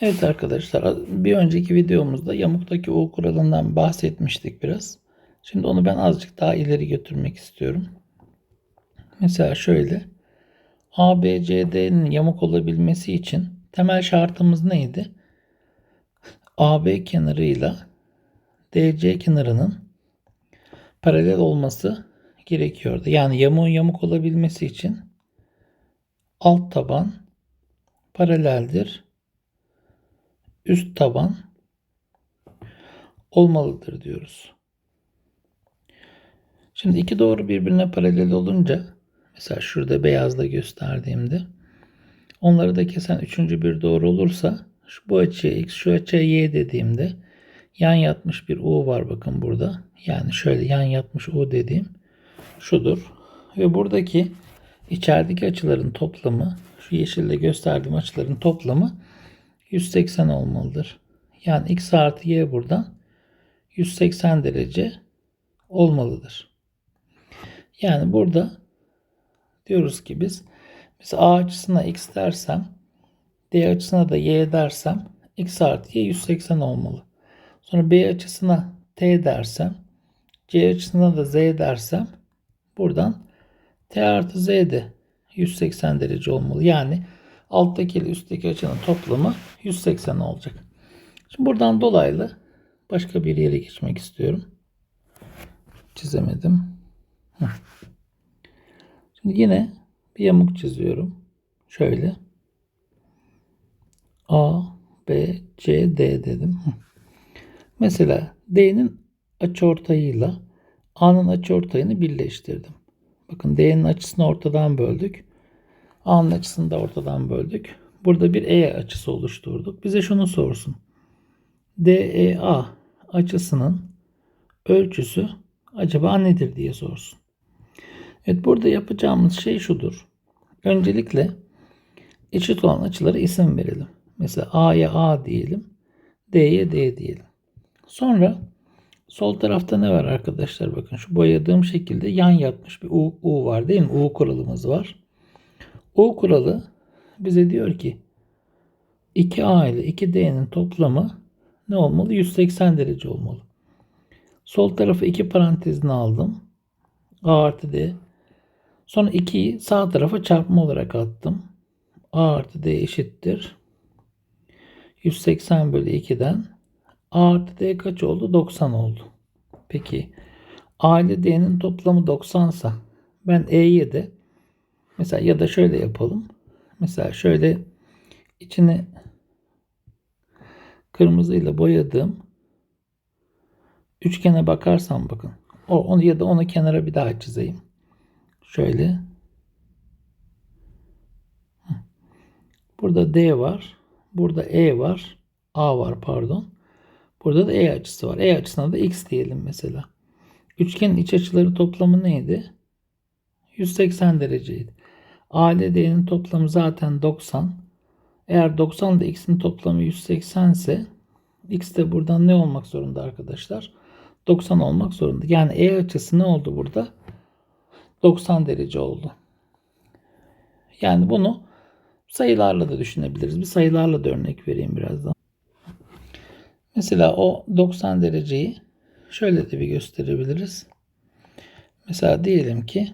Evet arkadaşlar bir önceki videomuzda yamuktaki U kuralından bahsetmiştik biraz. Şimdi onu ben azıcık daha ileri götürmek istiyorum. Mesela şöyle ABCD'nin yamuk olabilmesi için temel şartımız neydi? AB kenarıyla DC kenarının paralel olması gerekiyordu. Yani yamuğun yamuk olabilmesi için alt taban paraleldir üst taban olmalıdır diyoruz. Şimdi iki doğru birbirine paralel olunca mesela şurada beyazla gösterdiğimde onları da kesen üçüncü bir doğru olursa şu bu açıya x şu açıya y dediğimde yan yatmış bir u var bakın burada. Yani şöyle yan yatmış u dediğim şudur. Ve buradaki içerideki açıların toplamı şu yeşille gösterdiğim açıların toplamı 180 olmalıdır. Yani x artı y buradan 180 derece olmalıdır. Yani burada diyoruz ki biz biz a açısına x dersem d açısına da y dersem x artı y 180 olmalı. Sonra b açısına t dersem c açısına da z dersem buradan t artı z de 180 derece olmalı. Yani alttaki ile üstteki açının toplamı 180 olacak. Şimdi buradan dolaylı başka bir yere geçmek istiyorum. Çizemedim. Şimdi yine bir yamuk çiziyorum. Şöyle. A, B, C, D dedim. Mesela D'nin açıortayıyla A'nın açıortayını birleştirdim. Bakın D'nin açısını ortadan böldük. A'nın açısını da ortadan böldük. Burada bir E açısı oluşturduk. Bize şunu sorsun. DEA açısının ölçüsü acaba nedir diye sorsun. Evet burada yapacağımız şey şudur. Öncelikle eşit olan açılara isim verelim. Mesela A'ya A diyelim. D'ye D diyelim. Sonra sol tarafta ne var arkadaşlar? Bakın şu boyadığım şekilde yan yatmış bir U, U var değil mi? U kuralımız var. U kuralı bize diyor ki 2A ile 2D'nin toplamı ne olmalı? 180 derece olmalı. Sol tarafı iki parantezine aldım. A artı D. Sonra 2'yi sağ tarafa çarpma olarak attım. A artı D eşittir. 180 bölü 2'den A artı D kaç oldu? 90 oldu. Peki A ile D'nin toplamı 90 sa ben E'ye de mesela ya da şöyle yapalım. Mesela şöyle içini kırmızıyla boyadığım üçgene bakarsam bakın. O, onu ya da onu kenara bir daha çizeyim. Şöyle. Burada D var. Burada E var. A var pardon. Burada da E açısı var. E açısına da X diyelim mesela. Üçgenin iç açıları toplamı neydi? 180 dereceydi. A ile D'nin toplamı zaten 90. Eğer 90 ile X'in toplamı 180 ise X de buradan ne olmak zorunda arkadaşlar? 90 olmak zorunda. Yani E açısı ne oldu burada? 90 derece oldu. Yani bunu sayılarla da düşünebiliriz. Bir sayılarla da örnek vereyim birazdan. Mesela o 90 dereceyi şöyle de bir gösterebiliriz. Mesela diyelim ki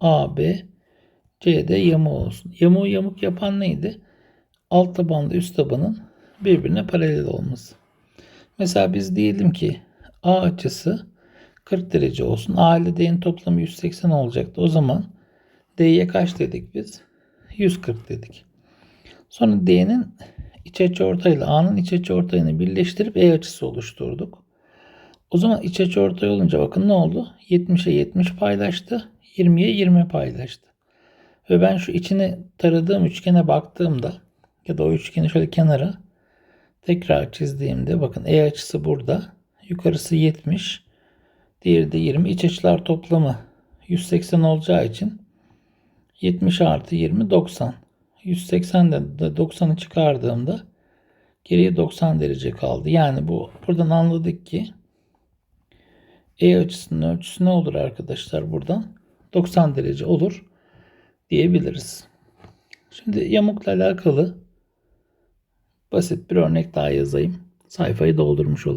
AB C'de yamuğu olsun. Yamuğu yamuk yapan neydi? Alt tabanla üst tabanın birbirine paralel olması. Mesela biz diyelim ki A açısı 40 derece olsun. A ile D'nin toplamı 180 olacaktı. O zaman D'ye kaç dedik biz? 140 dedik. Sonra D'nin iç açı ortayla A'nın iç açı ortayını birleştirip E açısı oluşturduk. O zaman iç açı ortay olunca bakın ne oldu? 70'e 70 paylaştı. 20'ye 20 paylaştı. Ve ben şu içini taradığım üçgene baktığımda ya da o üçgeni şöyle kenara tekrar çizdiğimde bakın E açısı burada. Yukarısı 70. Diğeri de 20. İç açılar toplamı 180 olacağı için 70 artı 20 90. 180'den de 90'ı çıkardığımda geriye 90 derece kaldı. Yani bu buradan anladık ki E açısının ölçüsü ne olur arkadaşlar buradan? 90 derece olur diyebiliriz. Şimdi yamukla alakalı Basit bir örnek daha yazayım. Sayfayı doldurmuş olayım.